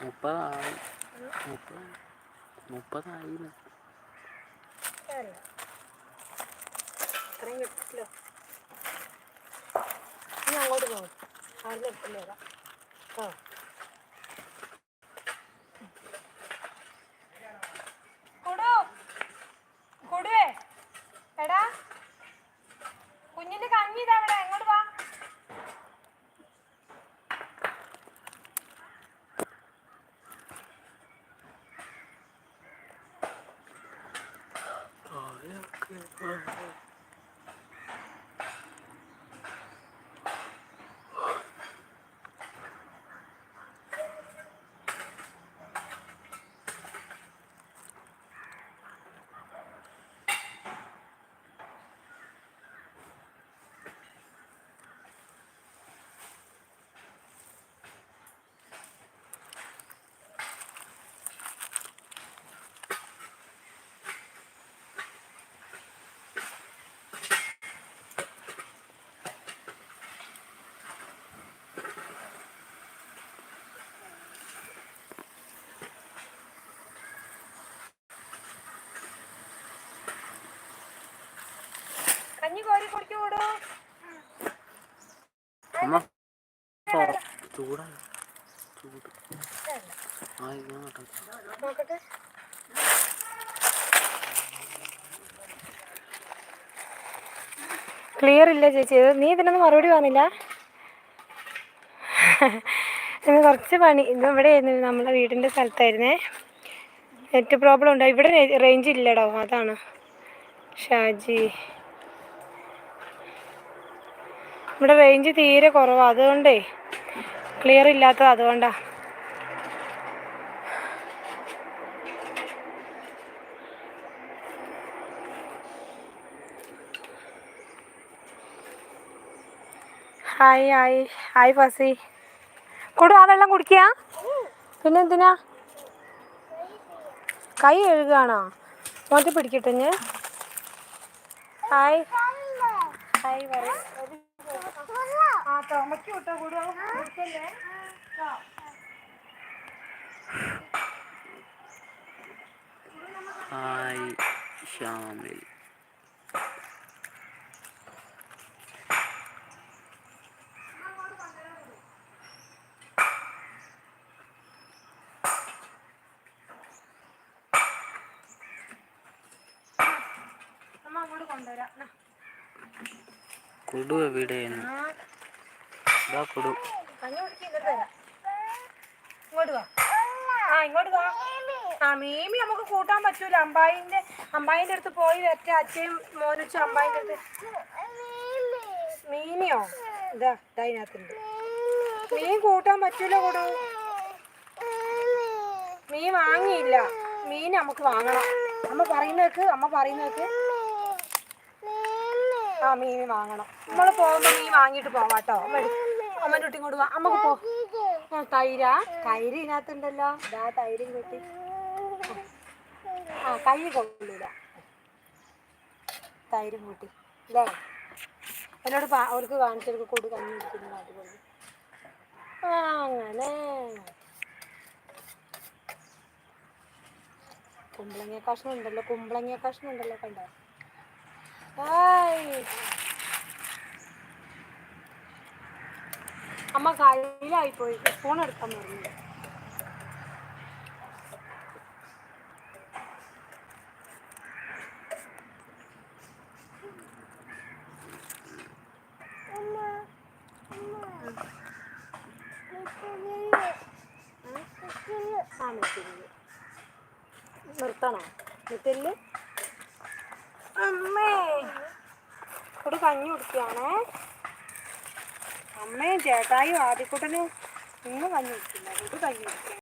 മുപ്പതായി. മുപ്പത് മുപ്പതായി അങ്ങോട്ട് പോകും അവിടെ എടുത്തില്ലേ ആ. Thank you. കഞ്ഞി കോരി ചൂടാണ് ചൂട്. നോക്കട്ടെ. ക്ലിയർ ഇല്ല ചേച്ചി. ഇത് നീ ഇതിനൊന്നും മറുപടി വന്നില്ല ഇന്ന് കുറച്ച് പണി. ഇന്ന് ഇവിടെ ആയിരുന്നു നമ്മുടെ വീടിന്റെ സ്ഥലത്തായിരുന്നേ. നെറ്റ് പ്രോബ്ലം ഉണ്ടോ. ഇവിടെ റേഞ്ച് ഇല്ലടോ. അതാണ്. ഷാജി. ഇവിടെ റേഞ്ച് തീരെ കുറവാണ് അതുകൊണ്ടേ ക്ലിയർ ഇല്ലാത്തത് അതുകൊണ്ടാണ് ഹായ് ഹായ് ഹായ് ഫസി. കൊടു ആ വെള്ളം കുടിക്കുക പിന്നെ എന്തിനാ കൈ എഴുകാണോ മോറ്റി പിടിക്കട്ടെ ഞാൻ ഹായ് ഹായ് പറ ആ ചുമക്ക് വിട്ടോ കൂടു കുടിക്കല്ലേ. ഹായ് ഷാമിൽ. കുടു എവിടെയാണ് ആ, ഇതാ കൊടു. ഇങ്ങോട്ട് വാ. ആ ഇങ്ങോട്ട് വാ. ആ മീമി നമുക്ക് കൂട്ടാൻ പറ്റൂല. അമ്പായിന്റെ അമ്പായിന്റെ അടുത്ത് പോയി വെറ്റ അച്ഛയും മോനുച്ച അമ്പായിന്റെ അടുത്ത്. മീമിയോ? ഇതാ ഇതാ ഇതിനകത്തുണ്ട്. മീൻ കൂട്ടാൻ പറ്റൂല കൊടു. മീൻ വാങ്ങിയില്ല. മീൻ നമുക്ക് വാങ്ങണം. അമ്മ പറയുന്നേക്ക് അമ്മ പറയുന്നേക്ക് ആ മീൻ വാങ്ങണം. നമ്മൾ പോകുമ്പോൾ മീൻ വാങ്ങിയിട്ട് പോവാട്ടോ. എടു- അമ്മന്റെ കുട്ടി ഇങ്ങോട്ട് വാ. അമ്മയ്ക്ക് പോ. തൈരാ. തൈര് ഇതിനകത്തുണ്ടല്ലോ. ഇതാ തൈരും കൂട്ടി ആ കൈ കൊള്ളൂല. തൈരും കൂട്ടി അല്ലേ എന്നോട് അവർക്ക് കാണിച്ചവർക്ക് കൂടി അടിപൊളി ആ അങ്ങനെ. കുമ്പളങ്ങ കഷ്ണം ഉണ്ടല്ലോ കുമ്പളങ്ങ കഷ്ണം ഉണ്ടല്ലോ കണ്ടോ? ഹായ്. അമ്മ കയ്യിലായി പോയി സ്പൂൺ എടുക്കാൻ പറഞ്ഞു. നിർത്തണോ? നിർത്തൽ അമ്മേ. ഒരു കഞ്ഞി കുടിക്കുകയാണേ അമ്മയും ചേട്ടായും ആദ്യക്കൂട്ടനും ഇന്ന് കഞ്ഞി കുടിക്കില്ല ഇത് കഞ്ഞി കുടിക്കുക